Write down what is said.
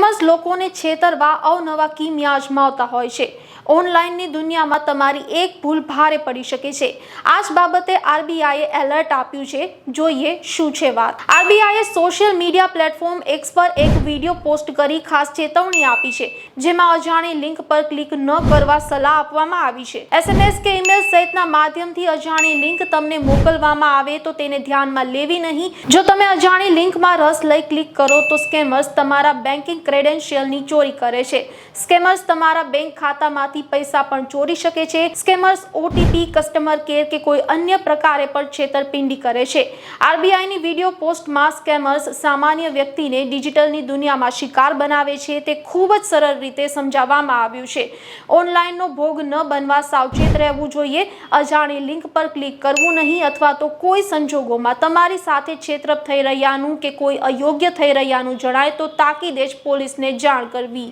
Scammers લોકોને છેતરવા અવનવા Kimia અજમાવતા હોય છે. ઓનલાઈનની દુનિયામાં તમારી એક ભૂલ ભારે પડી શકે છે. આ જ બાબતે આરબીઆઈએ એલર્ટ આપ્યું છે. જોઈએ શું છે વાત. આરબીઆઈએ સોશિયલ મીડિયા પ્લેટફોર્મ એક્સ પર એક વીડિયો પોસ્ટ કરી ખાસ ચેતવણી આપી છે, જેમાં અજાણી લિંક પર ક્લિક ન કરવા સલાહ આપવામાં આવી છે. એસએમએસ કે સહિતના માધ્યમથી અજાણી લિંક તમને મોકલવામાં આવે તો તેને ધ્યાનમાં લેવી નહીં. જો તમે અજાણી લિંકમાં રસ લઈ ક્લિક કરો તો સ્કેમર્સ તમારા બેન્કિંગ ક્રેડેન્શિયલની ચોરી કરે છે. સ્કેમર્સ તમારા બેંક ખાતામાંથી પૈસા પણ ચોરી શકે છે. સ્કેમર્સ ઓટીપી કસ્ટમર કેર કે કોઈ અન્ય પ્રકારે પણ છેતરપિંડી કરે છે. આરબીઆઈની વીડિયો પોસ્ટમાં સ્કેમર્સ સામાન્ય વ્યક્તિને ડિજિટલની દુનિયામાં શિકાર બનાવે છે તે ખૂબ જ સરળ રીતે સમજાવવામાં આવ્યું છે. ઓનલાઈનનો ભોગ ન બનવા સાવચેત રહેવું જોઈએ. અજાણી લિંક પર ક્લિક કરવું નહીં અથવા તો કોઈ સંજોગોમાં તમારી સાથે છેતરપ થઈ રહ્યાનું કે કોઈ અયોગ્ય થઈ રહ્યાનું જણાય તો તાકીદે જ પોલીસને જાણ કરવી.